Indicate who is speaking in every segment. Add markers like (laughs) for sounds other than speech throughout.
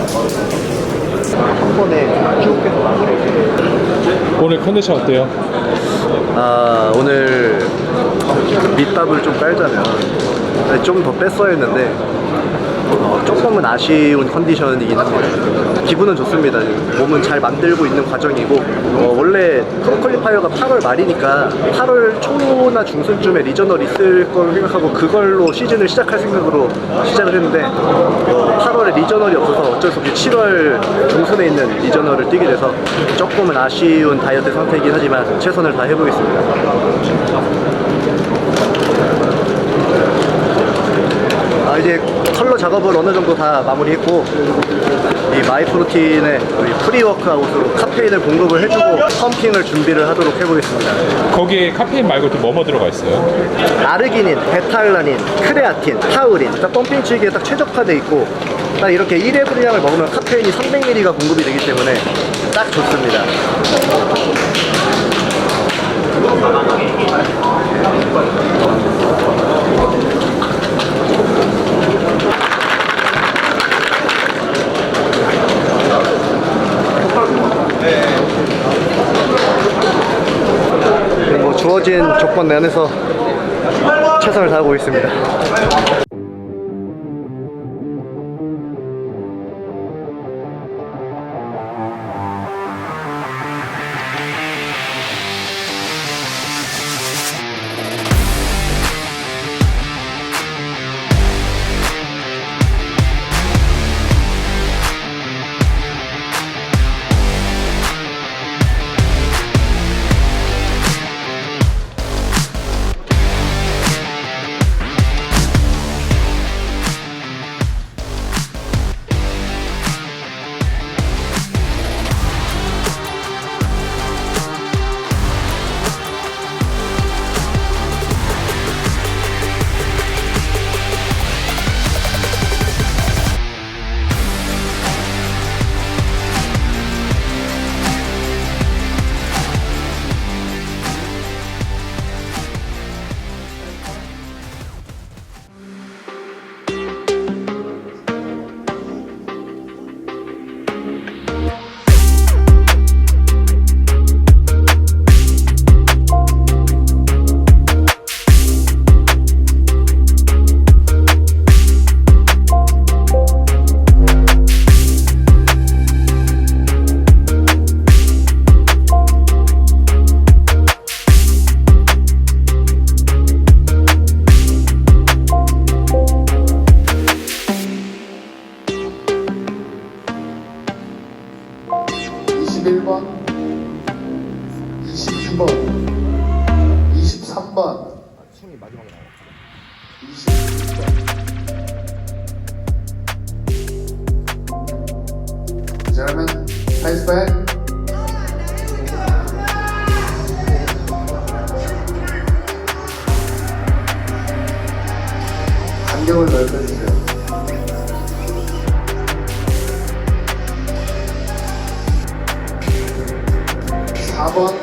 Speaker 1: 한 번에 쭉 해서 마무리.
Speaker 2: 오늘 컨디션 어때요?
Speaker 1: 아 오늘 밑밥을 좀 깔자면 좀 더 뺐어야 했는데 어, 조금은 아쉬운 컨디션이긴 합니다. 기분은 좋습니다. 몸은 잘 만들고 있는 과정이고 어, 원래 프로퀄리파이어가 8월 말이니까 8월 초나 중순쯤에 리저널 있을 걸 생각하고 그걸로 시즌을 시작할 생각으로 시작을 했는데 어, 8월에 리저널이 없어서 어쩔 수 없이 7월 중순에 있는 리저널을 뛰게 돼서 조금은 아쉬운 다이어트 상태이긴 하지만 최선을 다 해보겠습니다. 아, 이제 컬러 작업을 어느 정도 다 마무리했고 이 마이프로틴의 우리 프리워크아웃으로 카페인을 공급을 해주고 펌핑을 준비를 하도록 해보겠습니다.
Speaker 2: 거기에 카페인 말고 또 뭐뭐 들어가 있어요?
Speaker 1: 아르기닌, 베타알라닌, 크레아틴, 타우린 딱 펌핑 치기에 딱 최적화돼 있고 딱 이렇게 1회 분량을 먹으면 카페인이 300ml가 공급이 되기 때문에 딱 좋습니다. 주어진 조건 내에서 최선을 다하고 있습니다.
Speaker 3: 26번. Gentlemen, face back. 간격을 넓혀주세요. 4번,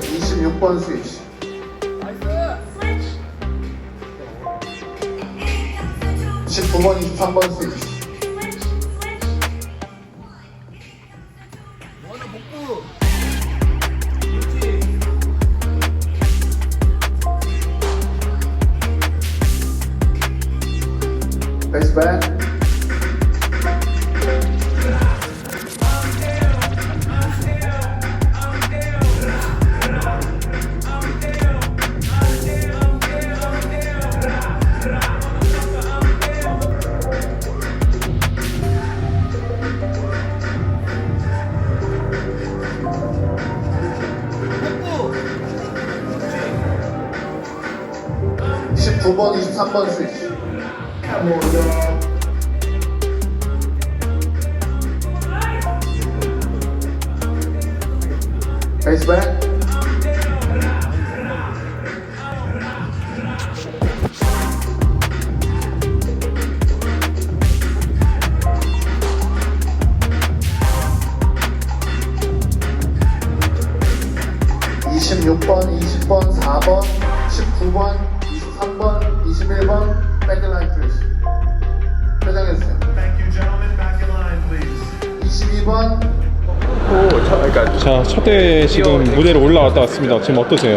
Speaker 3: 26번 스위치. 19번, 23번 스위치. Face back. 십구 번 23번 스위치. Face back. (26번)
Speaker 2: 자, 첫 대회 지금 무대로 올라왔다 왔습니다. 지금 어떠세요?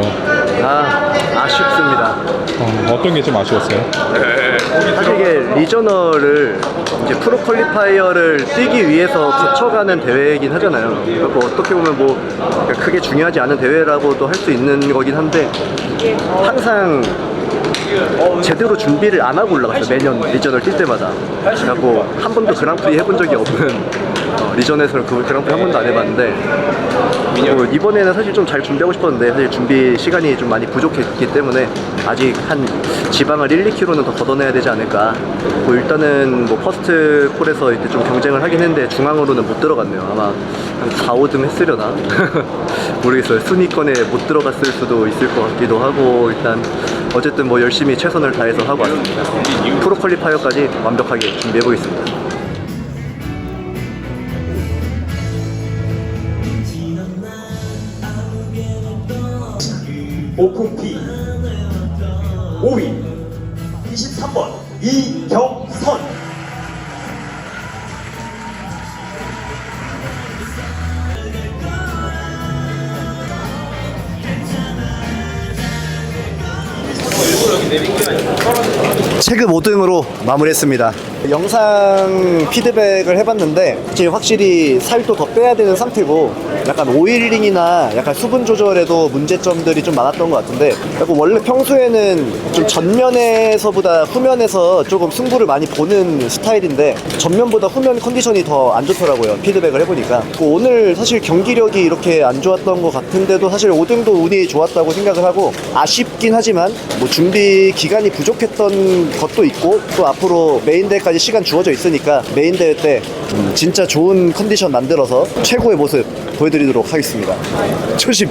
Speaker 1: 아 아쉽습니다.
Speaker 2: 어, 어떤 게 좀 아쉬웠어요?
Speaker 1: 사실 이게 리저널을 이제 프로 퀄리파이어를 뛰기 위해서 거쳐가는 대회이긴 하잖아요. 그리고 어떻게 보면 뭐 크게 중요하지 않은 대회라고도 할 수 있는 거긴 한데 항상 제대로 준비를 안 하고 올라갔어요. 매년 리저널 뛸 때마다. 그래갖고 한 번도 그랑프리 해본 적이 없는 어, 리전에서는 그 그랑프리 한 번도 안 해봤는데 뭐 이번에는 사실 좀 잘 준비하고 싶었는데 사실 준비 시간이 좀 많이 부족했기 때문에 아직 한 지방을 1, 2km는 더 걷어내야 되지 않을까. 뭐 일단은 뭐 퍼스트 콜에서 이때 좀 경쟁을 하긴 했는데 중앙으로는 못 들어갔네요. 아마 한 4, 5등 했으려나 (laughs) 모르겠어요. 순위권에 못 들어갔을 수도 있을 것 같기도 하고 일단 어쨌든 뭐 열심히 최선을 다해서 하고 왔습니다. 프로 퀄리파이어까지 완벽하게 준비해 보겠습니다.
Speaker 4: 오픈 P 5위. 23번. 이경선.
Speaker 1: 체급 5등으로 마무리했습니다. 영상 피드백을 해봤는데 지금 확실히 살도 더 빼야 되는 상태고 약간 오일링이나 약간 수분 조절에도 문제점들이 좀 많았던 것 같은데 약간 원래 평소에는 좀 전면에서보다 후면에서 조금 승부를 많이 보는 스타일인데 전면보다 후면 컨디션이 더 안 좋더라고요. 피드백을 해보니까 그 오늘 사실 경기력이 이렇게 안 좋았던 것 같은데도 사실 5등도 운이 좋았다고 생각을 하고 아쉽긴 하지만 뭐 준비 기간이 부족했던 것도 있고 또 앞으로 메인 대 회까지 시간 주어져 있으니까 메인 대회 때 음, 진짜 좋은 컨디션 만들어서 최고의 모습 보여드리도록 하겠습니다. 조심.